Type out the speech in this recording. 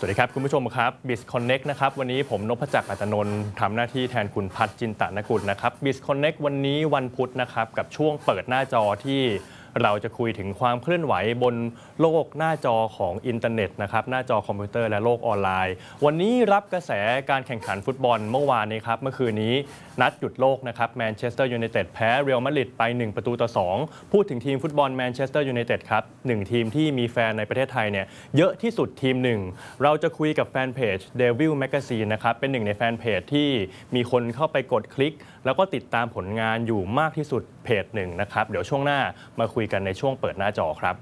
สวัสดีครับ คุณผู้ชมครับ Biz Connect นะครับวันนี้ผมนพจักรอัตนนท์ทำหน้าที่แทนคุณพัฒจินตนกุลนะครับ Biz Connect วันนี้วันพุธนะครับกับช่วงเปิดหน้าจอที่ เราจะคุยถึงความเคลื่อนไหวบนโลกหน้าจอของอินเทอร์เน็ตนะครับหน้าจอคอมพิวเตอร์และโลกออนไลน์ วันนี้รับกระแสการแข่งขันฟุตบอลเมื่อวานนี้ครับเมื่อคืนนี้นัดหยุดโลกนะครับแมนเชสเตอร์ยูไนเต็ดแพ้เรอัลมาดริดไป 1 ประตูต่อ 2 พูดถึงทีมฟุตบอลแมนเชสเตอร์ยูไนเต็ดครับหนึ่งทีมที่มีแฟนในประเทศไทยเนี่ยเยอะที่สุดทีมหนึ่ง เราจะคุยกับแฟนเพจ Devil Magazine นะครับเป็นหนึ่งในแฟนเพจที่มีคนเข้าไปกดคลิก แล้วก็ติดตามผลงานอยู่มากที่สุดเพจหนึ่งนะครับเดี๋ยวช่วงหน้ามาคุยกันในช่วงเปิดหน้าจอครับ